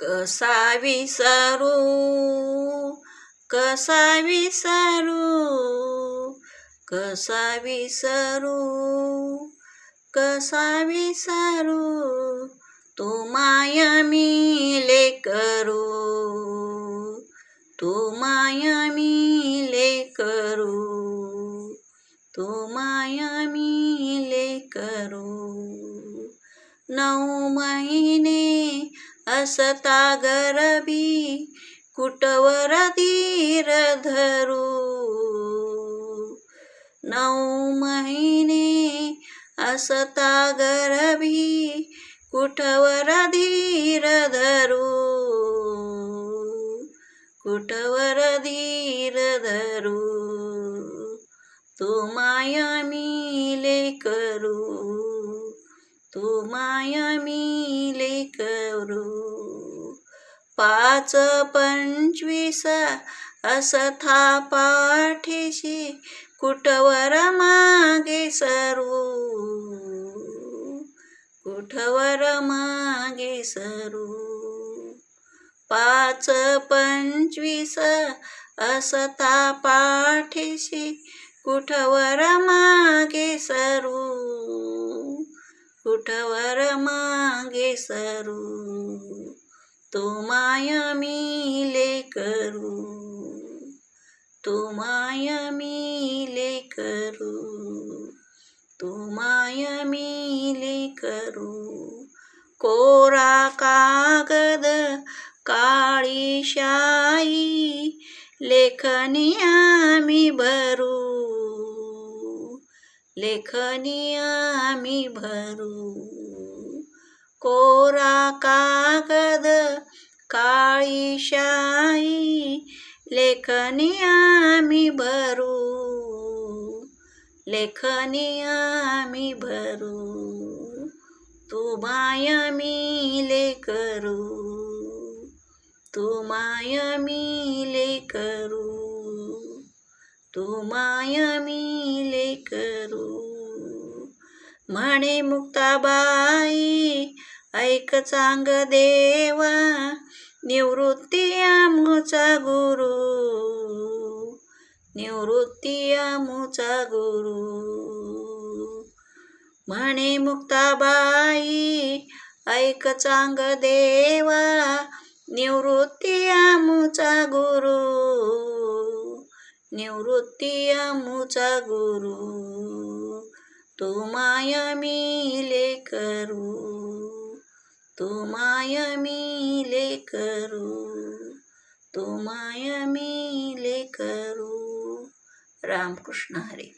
कसा विसरू कसा विसरू कसा विसरू कसा विसरू तू माय मिले करू तू माय मिले करू तू माय मिले करू नऊ महिने असता गरबी कुटवर धीर धरू नऊ महिने असता गरबी कुठवर धीर धरू कुठवर धीर धरू तू माय मिले करू तू माय मिले करू. पाच पंचवीस असथा पाठीशी कुठवर मागे सरू कुठवर मागे सरू पाच पंचवीस असता पाठीशी कुठवर मागे सरू कुठवर मागे सरू तू माय मिले करू तो माय मिले करू तो माय मिले करू कोरा कागद काळी शाई लेखनी आम्ही भरू लेखनी आम्ही भरू. कागद काळी शाई लेखनी आम्ही भरू. लेखनी आम्ही भरू. तू माय मिले करू. तू माय मिले करू. तू माय मिले करू. म्हणे मुक्ताबाई ऐक चांग देवा निवृत्ती आमचा गुरु. निवृत्ती आमचा गुरु. म्हणे मुक्ताबाई ऐक चांग देवा निवृत्ती आमचा गुरु. निवृत्ती आमचा गुरु तू माय मिले करू. तू माय मिले करू तू माय मिले करू रामकृष्ण हरी.